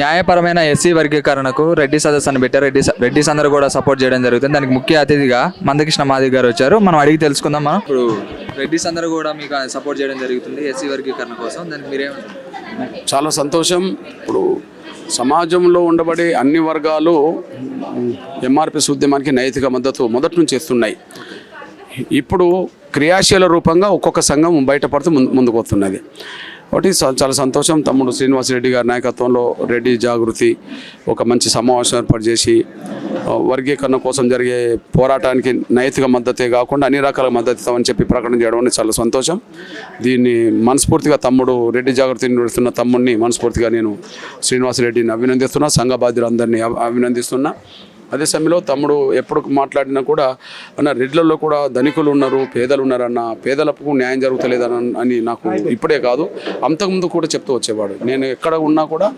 న్యాయపరమైన ఎస్సీ వర్గీకరణకు రెడ్డి సదస్సును పెట్టారు. రెడ్డి రెడ్డిస్ అందరూ కూడా సపోర్ట్ చేయడం జరుగుతుంది. దానికి ముఖ్య అతిథిగా మందకృష్ణ మాది గారు వచ్చారు. మనం అడిగి తెలుసుకుందాం మనం. ఇప్పుడు రెడ్డిస్ అందరూ కూడా మీకు సపోర్ట్ చేయడం జరుగుతుంది ఎస్సీ వర్గీకరణ కోసం. దానికి మీరేమంటారు చాలా సంతోషం. ఇప్పుడు సమాజంలో ఉండబడే అన్ని వర్గాలు ఎంఆర్పిఎస్ ఉద్యమానికి నైతిక మద్దతు మొదటి నుంచి ఇస్తున్నాయి. ఇప్పుడు క్రియాశీల రూపంగా ఒక్కొక్క సంఘం బయటపడుతూ ముందు ముందుకు వస్తున్నది. ఒకటి స- చాలా సంతోషం. తమ్ముడు శ్రీనివాస్ రెడ్డి గారి నాయకత్వంలో రెడ్డి జాగృతి ఒక మంచి సమావేశం ఏర్పాటు చేసి వర్గీకరణ కోసం జరిగే పోరాటానికి నైతిక మద్దతే కాకుండా అన్ని రకాల మద్దతు అని చెప్పి ప్రకటన చేయడం అనేది చాలా సంతోషం. దీన్ని మనస్ఫూర్తిగా తమ్ముడు రెడ్డి జాగృతిని నడుస్తున్న తమ్ముడిని మనస్ఫూర్తిగా నేను శ్రీనివాస్ రెడ్డిని అభినందిస్తున్నా సంఘ బాధ్యులందరినీ అభినందిస్తున్నా. అదే సమయంలో తమ్ముడు ఎప్పుడు మాట్లాడినా కూడా అన్న రెడ్లలో కూడా ధనికులు ఉన్నారు పేదలు ఉన్నారన్న పేదలకు న్యాయం జరుగుతలేదని అని నాకు ఇప్పుడే కాదు అంతకుముందు కూడా చెప్తూ వచ్చేవాడు. నేను ఎక్కడ ఉన్నా కూడా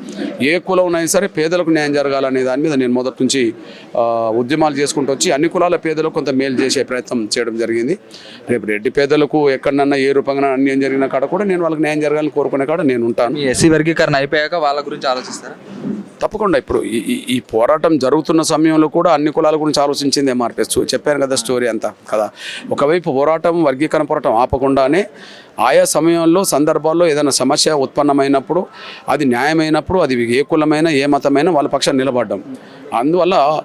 ఏ కులం అయినా సరే పేదలకు న్యాయం జరగాలనే దాని మీద నేను మొదటి నుంచి ఉద్యమాలు చేసుకుంటూ వచ్చి అన్ని కులాల పేదలకు కొంత మేలు చేసే ప్రయత్నం చేయడం జరిగింది. రేపు రెడ్డి పేదలకు ఎక్కడన్నా ఏ రూపంగా అన్యాయం జరిగిన కాడ కూడా నేను వాళ్ళకి న్యాయం జరగాలని కోరుకునే కాడ నేను ఉంటాను. ఎస్సీ వర్గీకరణ అయిపోయాక వాళ్ళ గురించి ఆలోచిస్తారా? తప్పకుండా ఇప్పుడు ఈ ఈ- పోరాటం జరుగుతున్న సమయంలో కూడా అన్ని కులాల గురించి ఆలోచించింది ఎంఆర్పిఎస్ చెప్పాను కదా స్టోరీ అంతా కదా. ఒకవైపు పోరాటం వర్గీకరణ పోరాటం ఆపకుండానే ఆయా సమయంలో సందర్భాల్లో ఏదైనా సమస్య ఉత్పన్నమైనప్పుడు అది న్యాయమైనప్పుడు అది ఏ కులమైనా ఏ మతమైనా వాళ్ళ పక్షాన్ని నిలబడ్డం. అందువల్ల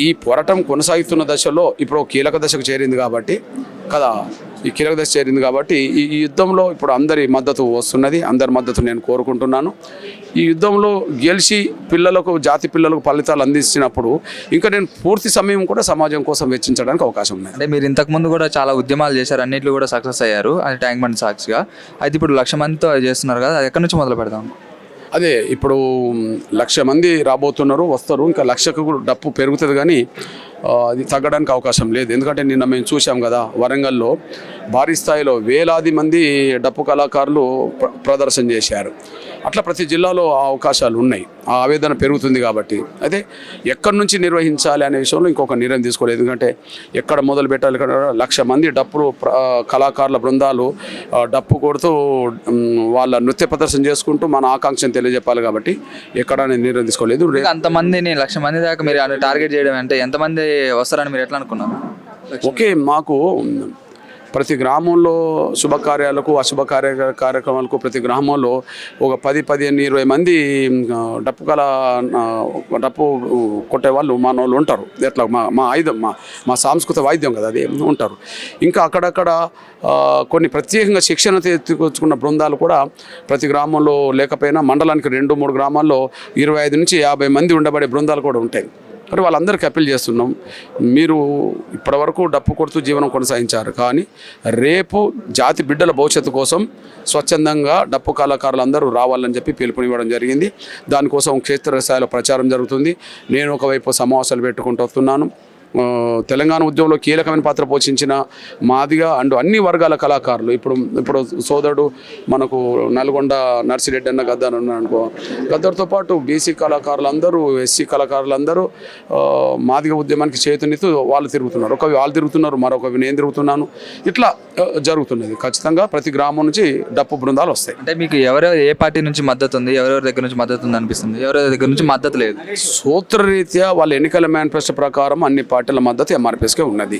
ఈ- పోరాటం కొనసాగుతున్న దశలో ఇప్పుడు కీలక దశకు చేరింది కాబట్టి కదా. ఈ కీలక దశ చేరింది కాబట్టి ఈ యుద్ధంలో ఇప్పుడు అందరి మద్దతు వస్తున్నది అందరి మద్దతు నేను కోరుకుంటున్నాను. ఈ యుద్ధంలో గెలిచి పిల్లలకు జాతి పిల్లలకు ఫలితాలు అందించినప్పుడు ఇంకా నేను పూర్తి సమయం కూడా సమాజం కోసం వెచ్చించడానికి అవకాశం ఉంది అంటే మీరు ఇంతకు ముందు కూడా చాలా ఉద్యమాలు చేశారు అన్నింటిలో కూడా సక్సెస్ అయ్యారు అది ట్యాంక్ బండ్ సాక్షిగా. అయితే ఇప్పుడు లక్ష మందితో చేస్తున్నారు కదా అది ఎక్కడి నుంచి మొదలు పెడదాం? అదే ఇప్పుడు లక్ష మంది రాబోతున్నారు వస్తారు. ఇంకా లక్షకు కూడా డప్పు పెరుగుతుంది కానీ అది తగ్గడానికి అవకాశం లేదు. ఎందుకంటే నిన్న మేము చూసాం కదా వరంగల్లో భారీ స్థాయిలో వేలాది మంది డప్పు కళాకారులు ప్ర- ప్రదర్శన చేశారు. అట్లా ప్రతి జిల్లాలో ఆ అవకాశాలు ఉన్నాయి. ఆ ఆవేదన పెరుగుతుంది కాబట్టి. అయితే ఎక్కడి నుంచి నిర్వహించాలి అనే విషయంలో ఇంకొక నిర్ణయం తీసుకోలేదు. ఎందుకంటే ఎక్కడ మొదలు పెట్టాలి లక్ష మంది డప్పులు ప్ర- కళాకారుల బృందాలు డప్పు కొడుతూ వాళ్ళ నృత్య ప్రదర్శన చేసుకుంటూ మన ఆకాంక్షను తెలియజెప్పాలి కాబట్టి ఎక్కడ నిర్ణయం తీసుకోలేదు. అంతమందిని లక్ష మంది దాకా మీరు టార్గెట్ చేయడం అంటే ఎంతమంది వస్తారని మీరు ఎట్లా అనుకున్నారు? ఓకే మాకు ప్రతి గ్రామంలో శుభకార్యాలకు అశుభ కార్య కార్యక్రమాలకు ప్రతి గ్రామంలో ఒక పది పదిహేను ఇరవై మంది డప్పు కళ డప్పు కొట్టే వాళ్ళు మన వాళ్ళు ఉంటారు. ఎట్లా మా మా ఆయుధం మా మా సాంస్కృతిక వాయిద్యం కదా అది ఉంటారు. ఇంకా అక్కడక్కడ కొన్ని ప్రత్యేకంగా శిక్షణ తెచ్చుకున్న బృందాలు కూడా ప్రతి గ్రామంలో లేకపోయినా మండలానికి రెండు మూడు గ్రామాల్లో ఇరవై ఐదు నుంచి యాభై మంది ఉండబడే బృందాలు కూడా ఉంటాయి. మరి వాళ్ళందరికీ అప్పీల్ చేస్తున్నాం. మీరు ఇప్పటివరకు డప్పు కొడుతూ జీవనం కొనసాగించారు. కానీ రేపు జాతి బిడ్డల భవిష్యత్తు కోసం స్వచ్ఛందంగా డప్పు కళాకారులందరూ రావాలని చెప్పి పిలుపునివ్వడం జరిగింది. దానికోసం క్షేత్రస్థాయిలో ప్రచారం జరుగుతుంది. నేను ఒకవైపు సమావేశాలు పెట్టుకుంటూ వస్తున్నాను. తెలంగాణ ఉద్యమంలో కీలకమైన పాత్ర పోషించిన మాదిగా అండ్ అన్ని వర్గాల కళాకారులు. ఇప్పుడు ఇప్పుడు సోదరుడు మనకు నల్గొండ నర్సిరెడ్డి అన్న గద్దర్ అన్న అనుకో. గద్దర్తో పాటు బీసీ కళాకారులు అందరూ ఎస్సీ కళాకారులు అందరూ ఆ, మాదిగ ఉద్యమానికి చేతునిస్తూ వాళ్ళు తిరుగుతున్నారు. ఒక వాళ్ళు తిరుగుతున్నారు మరొక నేను తిరుగుతున్నాను. ఇట్లా జరుగుతున్నది. ఖచ్చితంగా ప్రతి గ్రామం నుంచి డప్పు బృందాలు వస్తాయి. అంటే మీకు ఎవరెవరు ఏ పార్టీ నుంచి మద్దతు ఉంది ఎవరెవరి దగ్గర నుంచి మద్దతు ఉంది అనిపిస్తుంది? ఎవరెవరి దగ్గర నుంచి మద్దతు లేదు. సూత్రరీత్యా వాళ్ళ ఎన్నికల మేనిఫెస్టో ప్రకారం అన్ని పార్టీల మద్దతు ఎంఆర్పీఎస్కే ఉన్నది.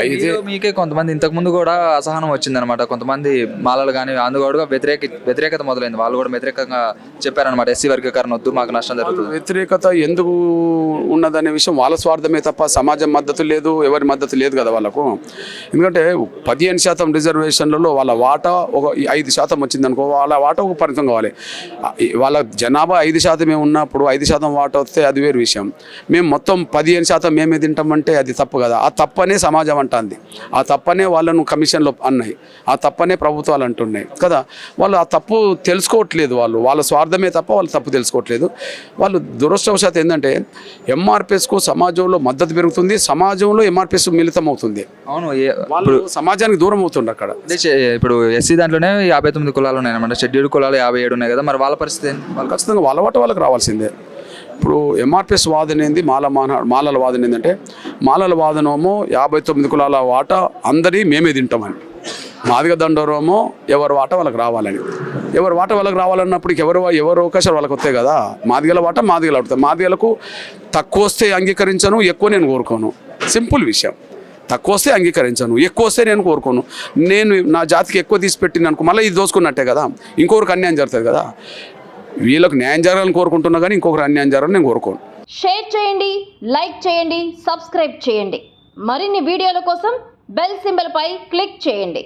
అయితే మీకే కొంతమంది ఇంతకు ముందు కూడా అసహనం వచ్చిందనమాట కొంతమంది మాలలు కానీ అందుకు వ్యతిరేక వ్యతిరేకత మొదలైంది. వాళ్ళు కూడా వ్యతిరేకంగా చెప్పారనమాట ఎస్సీ వర్గీకరణ వద్దు మాకు నష్టం జరుగుతుంది. వ్యతిరేకత ఎందుకు ఉన్నదనే విషయం వాళ్ళ స్వార్థమే తప్ప సమాజం మద్దతు లేదు ఎవరి మద్దతు లేదు కదా వాళ్ళకు. ఎందుకంటే పదిహేను శాతం రిజర్వేషన్లలో వాళ్ళ వాటా ఒక ఐదు శాతం వచ్చిందనుకో వాళ్ళ వాటా ఒక పరిమితం కావాలి. వాళ్ళ జనాభా ఐదు శాతమే ఉన్నప్పుడు ఐదు శాతం వాటా వస్తే అది వేరు విషయం. మేము మొత్తం పదిహేను శాతం మేమే తింటామంటే అది తప్పు కదా. ఆ తప్పనే సమాజం అంటుంది. ఆ తప్పనే వాళ్ళను కమిషన్లో అన్నాయి. ఆ తప్పనే ప్రభుత్వాలు అంటున్నాయి. కదా? వాళ్ళు ఆ తప్పు తెలుసుకోవట్లేదు వాళ్ళు. వాళ్ళ స్వార్థమే తప్ప వాళ్ళు తప్పు తెలుసుకోవట్లేదు. వాళ్ళు దురదృష్టవశాత్ ఏంటంటే ఎంఆర్పిఎస్కు సమాజంలో మద్దతు పెరుగుతుంది. సమాజంలో ఎంఆర్పిఎస్ మిళితం అవుతుంది అవును వాళ్ళు సమాజానికి దూరం అవుతుంది అక్కడ. ఇప్పుడు ఎస్సీ దాంట్లోనే యాభై తొమ్మిది కులాలు ఉన్నాయి అనమాట షెడ్యూల్ కులాలు యాభై ఏడు ఉన్నాయి కదా. మరి వాళ్ళ పరిస్థితి ఖచ్చితంగా వాళ్ళ వాట వాళ్ళకి రావాల్సిందే. ఇప్పుడు ఎంఆర్పిఎస్ వాదన ఏంది? మాల మాన మాలల వాదన ఏంటంటే మాలల వాదనమో యాభై తొమ్మిది కులాల వాట అందరి మేమే తింటామని. మాదిగ దండోరమో ఎవరి వాట వాళ్ళకి రావాలని. ఎవరి వాట వాళ్ళకి రావాలన్నప్పుడు ఎవరు ఎవరు అవకాశాలు వాళ్ళకి వస్తాయి కదా. మాదిగల వాట మాదిగలు అవుతాయి మాదిగలకు తక్కువ వస్తే అంగీకరించను ఎక్కువ నేను కోరుకోను. సింపుల్ విషయం. తక్కువ వస్తే అంగీకరించను ఎక్కువ వస్తే నేను కోరుకోను. నేను నా జాతికి ఎక్కువ తీసి పెట్టిన అనుకో మళ్ళీ ఇది దోసుకున్నట్టే కదా. ఇంకొకరికి అన్యాయం జరుగుతుంది కదా. వీళ్ళకి న్యాయం జరగాలని కోరుకుంటున్నా కానీ ఇంకొకరు అన్యాయం జరగాలని నేను కోరుకోను. షేర్ చేయండి లైక్ చేయండి సబ్స్క్రైబ్ చేయండి. మరిన్ని వీడియోల కోసం బెల్ సింబల్పై క్లిక్ చేయండి.